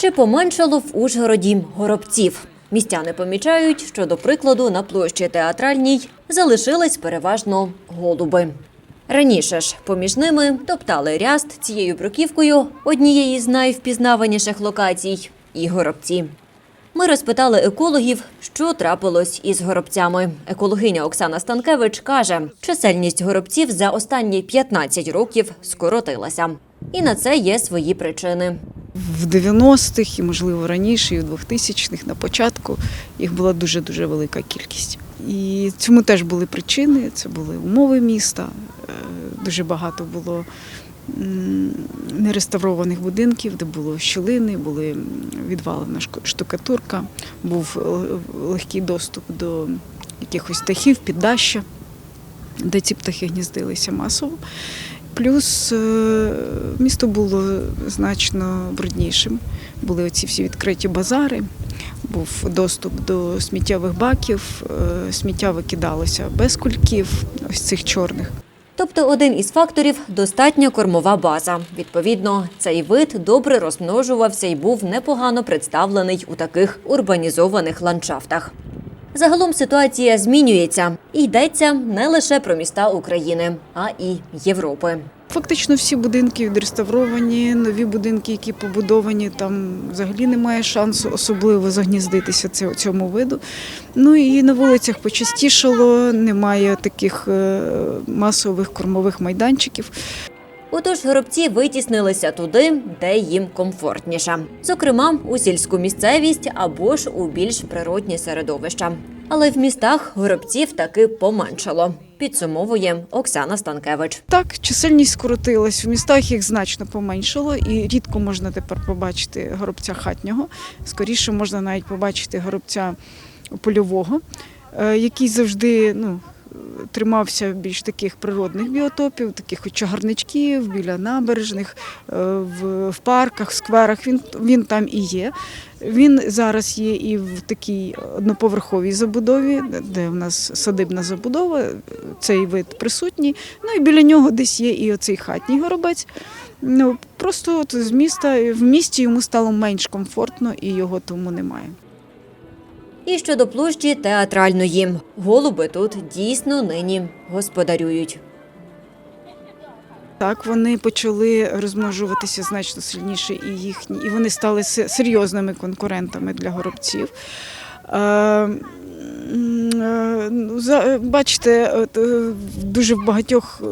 Чи поменшало в Ужгороді горобців? Містяни помічають, що, до прикладу, на площі театральній залишились переважно голуби. Раніше ж поміж ними топтали ряст цією бруківкою однієї з найвпізнаваніших локацій і горобці. Ми розпитали екологів, що трапилось із горобцями. Екологиня Оксана Станкевич каже, чисельність горобців за останні 15 років скоротилася. І на це є свої причини. В 90-х і, можливо, раніше, і в 2000-х на початку їх була дуже-дуже велика кількість. І цьому теж були причини, це були умови міста. Е, Дуже багато було нереставрованих будинків, де було щілини, були відвалена штукатурка, був е, легкий доступ до якихось птахів, піддаща, де ці птахи гніздилися масово. Плюс е, місто було значно бруднішим. Були оці всі відкриті базари, був доступ до сміттєвих баків, е, сміття викидалося без кульків, ось цих чорних. Тобто один із факторів достатня кормова база. Відповідно, цей вид добре розмножувався і був непогано представлений у таких урбанізованих ландшафтах. Загалом ситуація змінюється і йдеться не лише про міста України, а і Європи. Фактично всі будинки відреставровані, нові будинки, які побудовані, там взагалі немає шансу особливо загніздитися цьому- виду. Ну і на вулицях почастішало, немає таких е, масових кормових майданчиків. Отож, горобці витіснилися туди, де їм комфортніше, зокрема у сільську місцевість або ж у більш природні середовища. Але в містах горобців таки поменшало. Підсумовує Оксана Станкевич. Так, чисельність скоротилась. В містах їх значно поменшало, і рідко можна тепер побачити горобця хатнього. Скоріше можна навіть побачити горобця польового, е, який завжди ну, тримався більш таких природних біотопів, таких чагарничків, біля набережних, е, в, парках, скверах. Він, він там і є. Він зараз є і в такій одноповерховій забудові, де в нас садибна забудова, цей вид присутній. Ну і біля нього десь є і оцей хатній горобець. Ну просто от з міста в місті йому стало менш комфортно і його тому немає. І щодо площі театральної, голуби тут дійсно нині господарюють. Так, вони почали розмножуватися значно сильніше, і їхні, і вони стали се- серйозними конкурентами для горобців. Ну, за- е, Бачите, е, дуже в багатьох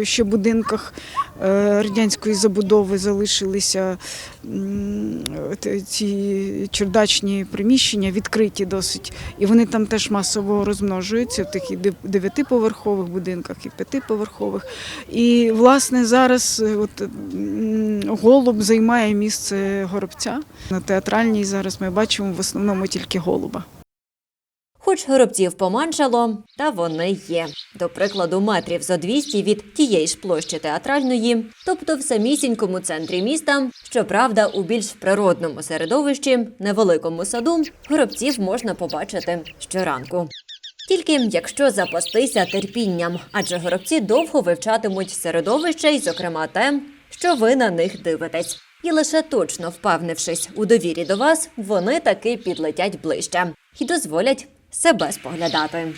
е, ще будинках радянської забудови залишилися ці чердачні приміщення, відкриті досить, і вони там теж масово розмножуються в таких дев- дев'ятиповерхових будинках і п'ятиповерхових. І власне зараз от, голуб займає місце горобця. На театральній зараз ми бачимо в основному тільки голуба. Хоч горобців поменшало, та вони є. До прикладу, метрів за 200 від тієї ж площі театральної, тобто в самісінькому центрі міста, щоправда, у більш природному середовищі, невеликому саду, горобців можна побачити щоранку. Тільки якщо запастися терпінням, адже горобці довго вивчатимуть середовище, і, зокрема, те, що ви на них дивитесь. І лише точно впевнившись у довірі до вас, вони таки підлетять ближче і дозволять себе споглядати.